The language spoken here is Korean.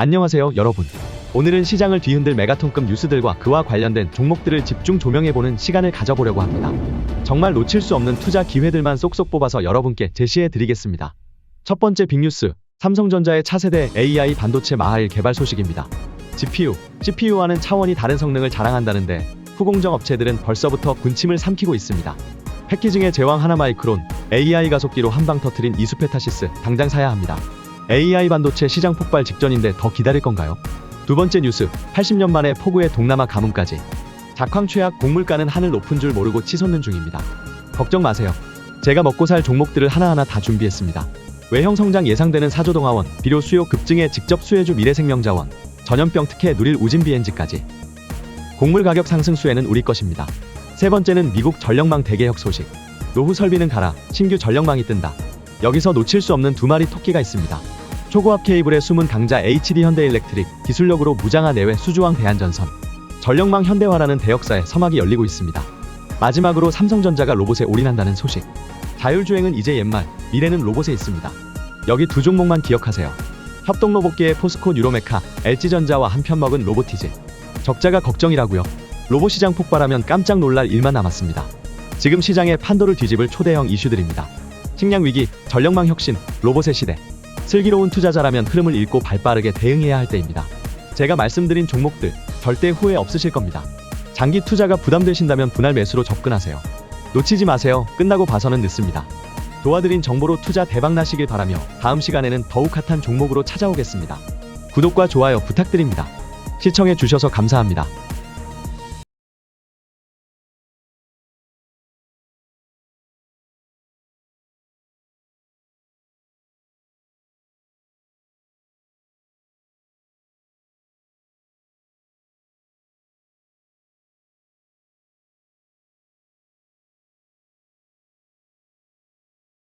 안녕하세요, 여러분. 오늘은 시장을 뒤흔들 메가톤급 뉴스들과 그와 관련된 종목들을 집중 조명해보는 시간을 가져보려고 합니다. 정말 놓칠 수 없는 투자 기회들만 쏙쏙 뽑아서 여러분께 제시해 드리겠습니다. 첫 번째 빅뉴스, 삼성전자의 차세대 AI 반도체 마하일 개발 소식입니다. GPU, CPU와는 차원이 다른 성능을 자랑한다는데 후공정 업체들은 벌써부터 군침을 삼키고 있습니다. 패키징의 제왕 하나 마이크론, AI 가속기로 한방 터트린 이수페타시스 당장 사야 합니다. AI 반도체 시장 폭발 직전인데 더 기다릴 건가요? 두 번째 뉴스, 80년 만에 포구의 동남아 가뭄까지. 작황 최악 곡물가는 하늘 높은 줄 모르고 치솟는 중입니다. 걱정 마세요. 제가 먹고 살 종목들을 하나하나 다 준비했습니다. 외형 성장 예상되는 사조동화원, 비료 수요 급증에 직접 수혜주 미래생명자원, 전염병 특혜 누릴 우진비엔지까지. 곡물 가격 상승 수혜는 우리 것입니다. 세 번째는 미국 전력망 대개혁 소식. 노후 설비는 가라, 신규 전력망이 뜬다. 여기서 놓칠 수 없는 두 마리 토끼가 있습니다. 초고압 케이블의 숨은 강자 HD 현대 일렉트릭, 기술력으로 무장화 내외 수주왕 대한전선. 전력망 현대화라는 대역사의 서막이 열리고 있습니다. 마지막으로 삼성전자가 로봇에 올인한다는 소식. 자율주행은 이제 옛말, 미래는 로봇에 있습니다. 여기 두 종목만 기억하세요. 협동 로봇계의 포스코 뉴로메카, LG전자와 한편 먹은 로보티즈. 적자가 걱정이라고요. 로봇 시장 폭발하면 깜짝 놀랄 일만 남았습니다. 지금 시장의 판도를 뒤집을 초대형 이슈들입니다. 식량 위기, 전력망 혁신, 로봇의 시대. 슬기로운 투자자라면 흐름을 읽고 발빠르게 대응해야 할 때입니다. 제가 말씀드린 종목들 절대 후회 없으실 겁니다. 장기 투자가 부담되신다면 분할 매수로 접근하세요. 놓치지 마세요. 끝나고 봐서는 늦습니다. 도와드린 정보로 투자 대박 나시길 바라며 다음 시간에는 더욱 핫한 종목으로 찾아오겠습니다. 구독과 좋아요 부탁드립니다. 시청해 주셔서 감사합니다.